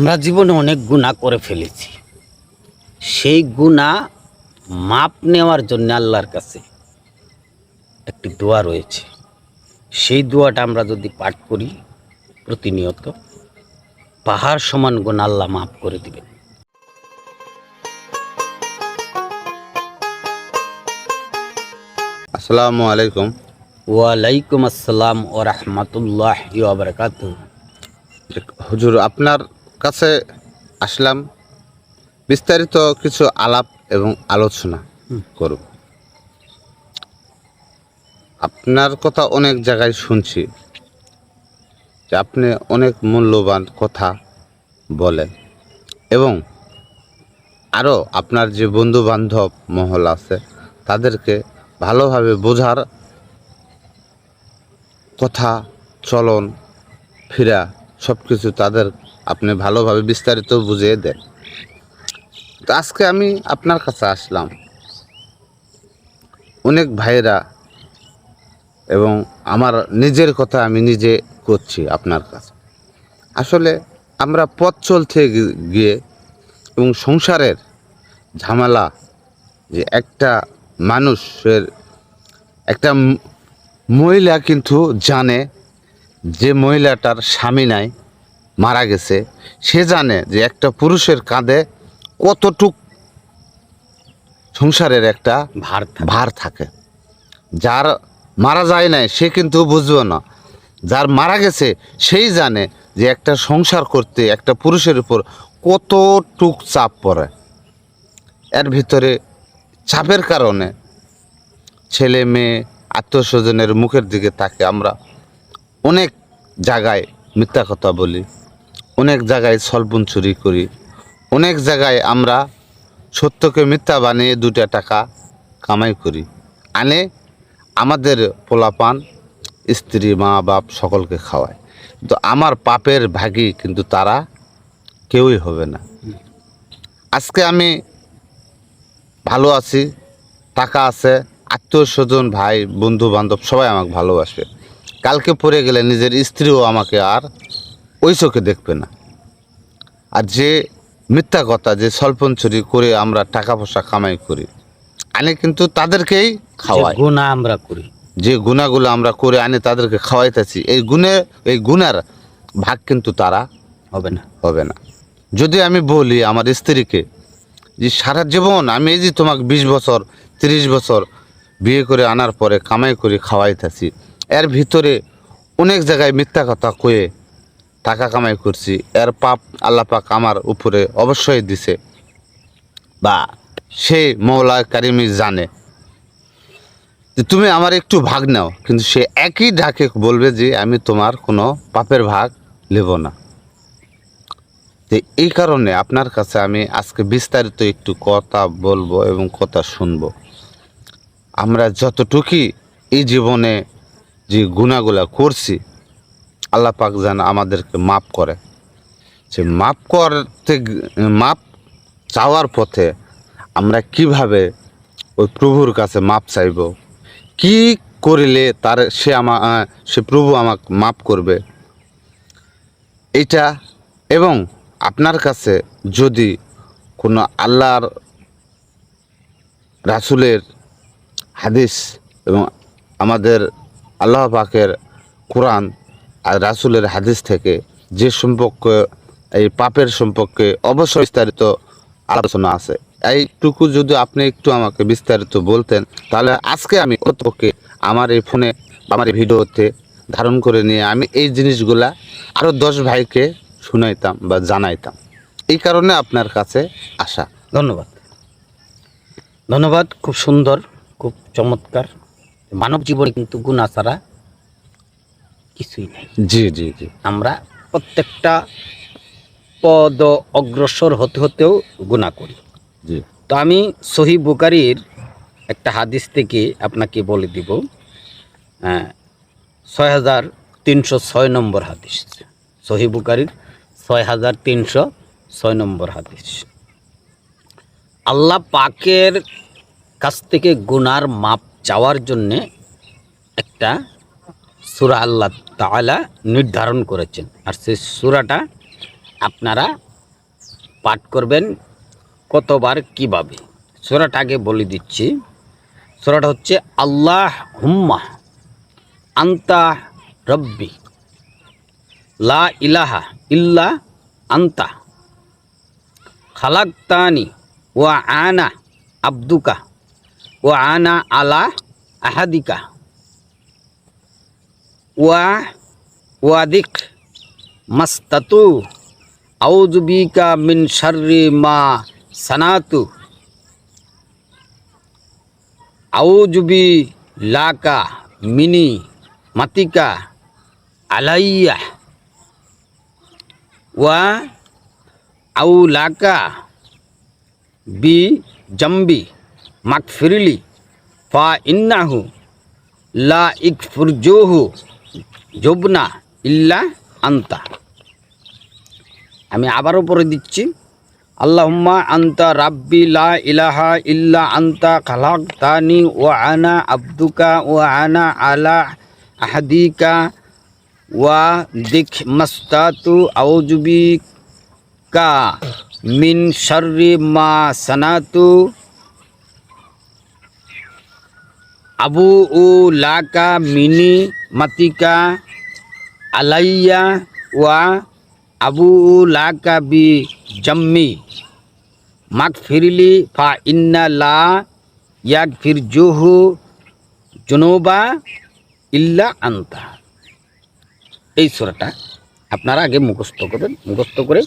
আমরা জীবনে অনেক গুণা করে ফেলেছি। সেই গুণা মাপ নেওয়ার জন্য আল্লাহর কাছে একটি দোয়া রয়েছে। সেই দোয়াটা আমরা যদি পাঠ করি প্রতিনিয়ত পাহাড় সমান গুণ আল্লাহ মাফ করে দিবেন। আসসালামু আলাইকুম। ওয়ালাইকুম আসসালাম ও রহমতুল্লাহ বারকাত হুজুর আপনার কাছে আসলাম বিস্তারিত কিছু আলাপ এবং আলোচনা। করব আপনার কথা অনেক জায়গায় শুনছি যে আপনি অনেক মূল্যবান কথা বলেন এবং আরও আপনার যে বন্ধু বান্ধব মহল আছে তাদেরকে ভালোভাবে বোঝার কথা চলন ফিরা সব কিছু তাদের আপনি ভালোভাবে বিস্তারিত বুঝিয়ে দেন। তো আজকে আমি আপনার কাছে আসলাম। অনেক ভাইয়েরা এবং আমার নিজের কথা আমি নিজে করছি আপনার কাছে। আসলে আমরা পথ চলতে গিয়ে এবং সংসারের ঝামেলা যে একটা মানুষের একটা মহিলা কিন্তু জানে যে মহিলাটার স্বামী নাই। মারা গেছে সে জানে যে একটা পুরুষের কাঁধে কতটুক সংসারের একটা ভার ভার থাকে। যার মারা যায় নাই সে কিন্তু বুঝবে না। যার মারা গেছে সেই জানে যে একটা সংসার করতে একটা পুরুষের উপর কতটুক চাপ পড়ে। এর ভিতরে চাপের কারণে ছেলে মেয়ে আত্মীয় স্বজনের মুখের দিকে তাকে আমরা অনেক জায়গায় মিথ্যা কথা বলি। অনেক জায়গায় সলপুন চুরি করি। অনেক জায়গায় আমরা সত্যকে মিথ্যা বানিয়ে দুটা টাকা কামাই করি। আনে আমাদের পোলাপান স্ত্রী, মা, বাপ সকলকে খাওয়ায়। তো আমার পাপের ভাগী কিন্তু তারা কেউই হবে না। আজকে আমি ভালো আছি, টাকা আছে, আত্মীয় স্বজন, ভাই বন্ধু বান্ধব সবাই আমাকে ভালোবাসবে। কালকে পড়ে গেলে নিজের স্ত্রীও আমাকে আর ওই চোখে দেখবে না। আর যে মিথ্যা কথা যে স্বল্পন চুরি করে আমরা টাকা পয়সা কামাই করি আনে কিন্তু তাদেরকেই খাওয়াই গুণা আমরা করি। যে গুণাগুলো আমরা করে আনে তাদেরকে খাওয়াইতেছি এই গুণে এই গুণের ভাগ কিন্তু তারা হবে না। হবে না। যদি আমি বলি আমার স্ত্রীকে যে সারা জীবন আমি এই যে তোমাকে বিশ বছর তিরিশ বছর বিয়ে করে আনার পরে কামাই করে খাওয়াইতেছি এর ভিতরে অনেক জায়গায় মিথ্যা কথা কয়ে টাকা কামাই করছি, এর পাপ আল্লাহ পাক আমার উপরে অবশ্যই দিছে। বা সে মৌলা কারিমি জানে। যে তুমি আমার একটু ভাগ নাও, কিন্তু সে একই ডাকে বলবে যে, আমি তোমার কোনো পাপের ভাগ নেব না। তো এই কারণে আপনার কাছে আমি আজকে বিস্তারিত একটু কথা বলব এবং কথা শুনব। আমরা যতটুকুই এই জীবনে যে গুণাগুলা করছি আল্লাহ পাক যেন আমাদেরকে মাপ করে। সে মাপ করতে মাপ চাওয়ার পথে আমরা কীভাবে ওই প্রভুর কাছে মাপ চাইব? কি করিলে তার সে আমা সে প্রভু আমাকে মাপ করবে? এটা এবং আপনার কাছে যদি কোনো আল্লাহর রাসুলের হাদিস এবং আমাদের আল্লাহ পাকের কোরআন আর রাসুলের হাদিস থেকে যে সম্পর্কে, এই পাপের সম্পর্কে অবশ্যই বিস্তারিত আলোচনা আছে। এইটুকু যদি আপনি একটু আমাকে বিস্তারিত বলতেন, তাহলে আজকে আমি কতকে আমার এই ফোনে, আমার এই ভিডিওতে ধারণ করে নিয়ে আমি এই জিনিসগুলা আরও দশ ভাইকে শুনাইতাম বা জানাইতাম। এই কারণে আপনার কাছে আসা। ধন্যবাদ। ধন্যবাদ, খুব সুন্দর, খুব চমৎকার। মানব জীবনে কিন্তু গুণা ছাড়া কিছুই নেই। জি জি জি। আমরা প্রত্যেকটা পদ অগ্রসর হতে হতেও গুণা করি। জি। তো আমি সহি বুকারির একটা হাদিস থেকে আপনাকে বলে দিব। হ্যাঁ, ছয় হাজার তিনশো ছয় নম্বর হাদিস। সহি বুকারির ছয় হাজার তিনশো ছয় নম্বর হাদিস। আল্লাহ পাকের কাছ থেকে গুনার মাপ চাওয়ার জন্যে একটা সুরা আল্লাহ তালা নির্ধারণ করেছেন। আর সেই সুরাটা আপনারা পাঠ করবেন কতবার কীভাবে। সোরাটা আগে বলে দিচ্ছি। সুরাটা হচ্ছে আল্লাহ হুম্মা আন্তা রব্বি লা ইলাহা ইল্লা আন্তা খালাক্তানি ওয়া আনা আব্দুকা ওয়া আনা আলা আহাদিকা ওয়া ওয়াদিক মাস্তাতু আউজুবিকা মিন শাররি মা সানাতু আউজুবি লাকা মিনি মাতিকা আলাইয়া ওয়া আউলাকা বি জম্বি মাকফিরলি ফা ইন্নাহু লা ইকফুরজুহু জবনা ইল্লা আন্তা। আমি আবারও পরে দিচ্ছি। আল্লাহুম্মা আন্তা রাব্বি লা ইলাহা ইল্লা আন্তা খালাকতানি ওয়া আনা আব্দুকা ওয়া আনা আলা আহাদিকা ওয়া দিক মাস্তাতু আউজুবিকা মিন শাররি মা সানাতু আবু উ লাকা মিনি মাতিকা আলাইয়া ওয়া আবু উ লাকা বি জম্মি মাক ফিরিলি ফা ইন্না লা ইয়াক ফির জুহু জুনুবা ইল্লা আন্তা এই সুরাটা আপনারা আগে মুখস্থ করবেন, মুখস্থ করে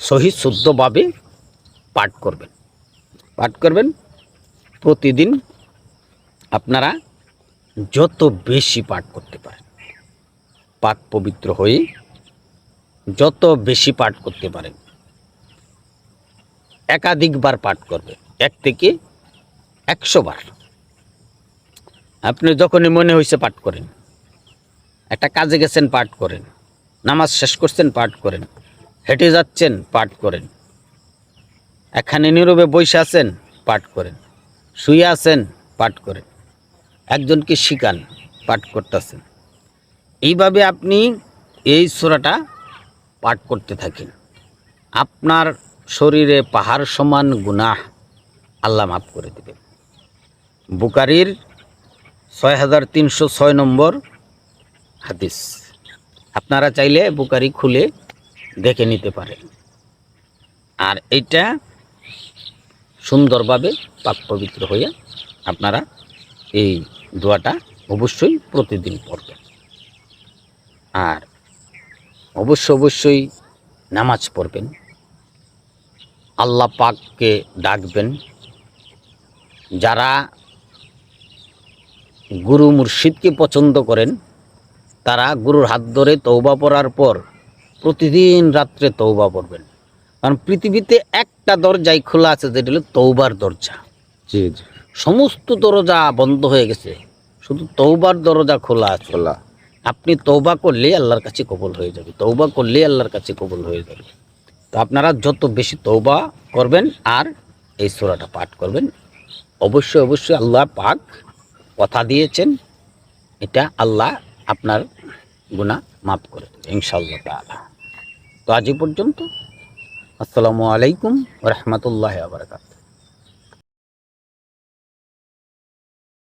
সহি শুদ্ধভাবে পাঠ করবেন। পাঠ করবেন প্রতিদিন আপনারা যত বেশি পাঠ করতে পারেন পাক পবিত্র হয়ে যত বেশি পাঠ করতে পারেন, একাধিকবার পাঠ করবে এক থেকে একশো বার। আপনি যখনই মনে হয়েছে পাঠ করেন, একটা কাজে গেছেন পাঠ করেন, নামাজ শেষ করছেন পাঠ করেন, হেঁটে যাচ্ছেন পাঠ করেন এখানে নীরবে বসে আছেন পাঠ করেন, শুয়ে আছেন পাঠ করেন। একজনকে শিখান, পাঠ করতেছেন। এইভাবে আপনি এই সোরাটা পাঠ করতে থাকেন। আপনার শরীরে পাহাড় সমান গুনাহ আল্লাহ মাফ করে দেবেন। বুকারির ছয় হাজার তিনশো ছয় নম্বর হাদিস। আপনারা চাইলে বুকারি খুলে দেখে নিতে পারেন। আর এইটা সুন্দরভাবে পাক পবিত্র হয়ে আপনারা এই দোয়াটা অবশ্যই প্রতিদিন পড়বেন। আর অবশ্য অবশ্যই নামাজ পড়বেন। আল্লাহ পাককে ডাকবেন। যারা গুরু মুর্শিদকে পছন্দ করেন, তারা গুরুর হাত ধরে তৌবা পড়ার পর প্রতিদিন রাত্রে তৌবা পড়বেন। কারণ পৃথিবীতে একটা দরজাই খোলা আছে, যেটা হলো তৌবার দরজা। জি জি। সমস্ত দরজা বন্ধ হয়ে গেছে। শুধু তৌবার দরজা খোলা আছে। খোলা। আপনি তৌবা করলে আল্লাহর কাছে কবল হয়ে যাবে। তৌবা করলে আল্লাহর কাছে কবল হয়ে যাবে। তো আপনারা যত বেশি তৌবা করবেন আর এই সোরাটা পাঠ করবেন অবশ্যই অবশ্যই আল্লাহ পাক কথা দিয়েছেন। এটা আল্লাহ আপনার গুনাহ মাফ করে দেবে ইনশাআল্লাহ তাআলা। তো আজ পর্যন্ত আসসালামু আলাইকুম রহমতুল্লাহ আবরকাত